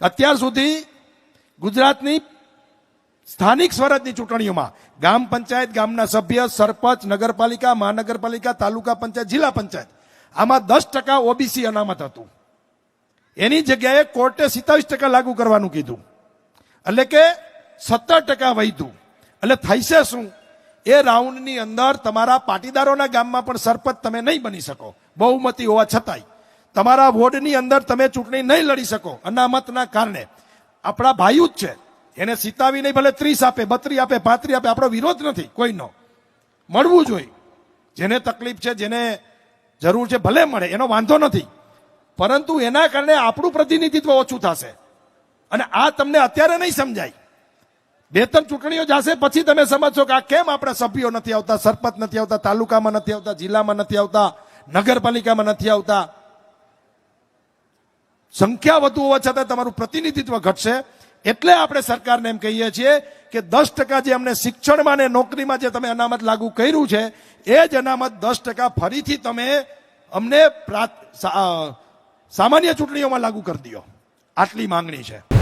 અત્યાર સુધી ગુજરાતની સ્થાનિક સ્વરાજની ચૂંટણીઓમાં ગામ પંચાયત, ગામના સભ્ય, સરપંચ, નગરપાલિકા, મહાનગરપાલિકા, તાલુકા પંચાયત, જિલ્લા પંચાયત, આમાં દસ ટકા ઓબીસી અનામત હતું. એની જગ્યાએ કોર્ટે સિત્તાવીસ ટકા લાગુ કરવાનું કીધું. એટલે કે સત્તર ટકા વધ્યું એટલે થઈશે શું? એ રાઉન્ડની અંદર તમારા પાટીદારોના ગામમાં પણ સરપંચ તમે નહીં બની શકો. બહુમતી હોવા છતાંય. તમારા વોર્ડની અંદર તમે ચૂંટણી નહીં લડી શકો, અનામતના કારણે. આપણા ભાઈઓ જ છે. એને સિતાવી નહીં, ભલે ત્રીસ આપે, બત્રી આપે, પાંત્રી આપે, આપણો વિરોધ નથી, કોઈનો. મળવું જોઈએ. જેને તકલીફ છે, જેને જરૂર છે, ભલે મળે, એનો વાંધો નથી. પરંતુ એના કારણે આપણું પ્રતિનિધિત્વ ઓછું થશે. અને આ તમને અત્યારે નહીં સમજાય. બે ત્રણ ચૂંટણીઓ જશે, પછી તમે સમજશો કે આ કેમ આપણા સભ્યો નથી આવતા, સરપંચ નથી આવતા, તાલુકામાં નથી આવતા, જિલ્લામાં નથી આવતા, નગરપાલિકામાં નથી આવતા. સંખ્યા વધુ હોવા છતાં તમારું પ્રતિનિધિત્વ ઘટશે. એટલે આપણે સરકારને એમ કહીએ છીએ કે દસ ટકા જે અમને શિક્ષણમાં ને નોકરીમાં જે તમે અનામત લાગુ કર્યું છે, એ જ અનામત દસ ટકા ફરીથી તમે અમને સામાન્ય ચૂંટણીઓમાં લાગુ કરી દો. આટલી માંગણી છે.